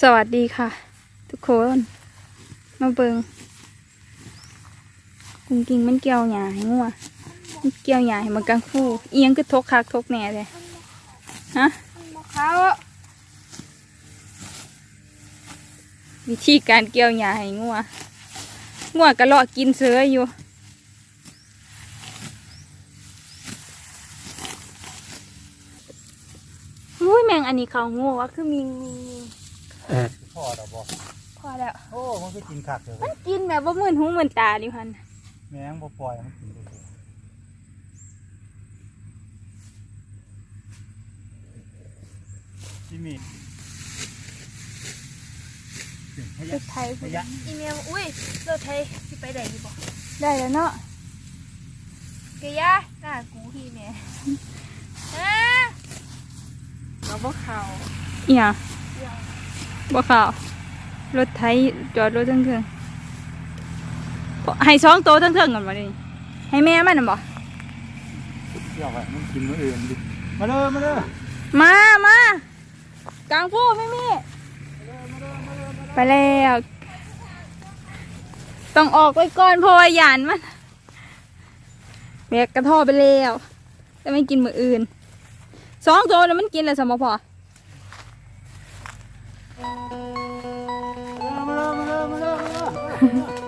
สวัสดีค่ะ ทุกคน มาเบิงกุ้งกิงมันเกี่ยวหยาให้งัวมันเกี่ยวหยาให้มันกังฟูเอียงคือทกคักทกแหน่เลยฮะเขาวิธีการเกี่ยวหยาให้งัวงัวกระเลาะกินเสืออยู่อุ้ยแมงอันนี้เขางัวว่าคือมีมี พ่อดอกบอกพอแล้ว โอ้มันก็กินคักเลยมันกินแบบว่ามื่นหูมื่นตาดิพันแมงบ่ปล่อยมันกินเลยที่มีเสียงพรยักถไทยพยักอีเมลอุ้ยรถไทยสิไปได้อยี่บ่ได้แล้วเนาะเกยะหน้ากูพี่แม่ฮะเราบ่เขาอีหยัง บ่ข่าวรถไทยจอดรถทั้งเทิงๆให้สองโตวทั้งเทิงก่อนมาดิให้แม่มันน่ะบ่เที่ยวไปมันกินมื้ออื่นดิมาเด้อมาเด้อมามากลางฟูไม่มีไปแล้วต้องออกไปก่อนเพราะว่าหยานมันแบกกระท่อไปแล้วแต่ไม่กินมืออื่นสองตัวแล้วมันกินแล้วสมพอมาเด้อมาเด้อมาเด้อมาเด้อ Yeah.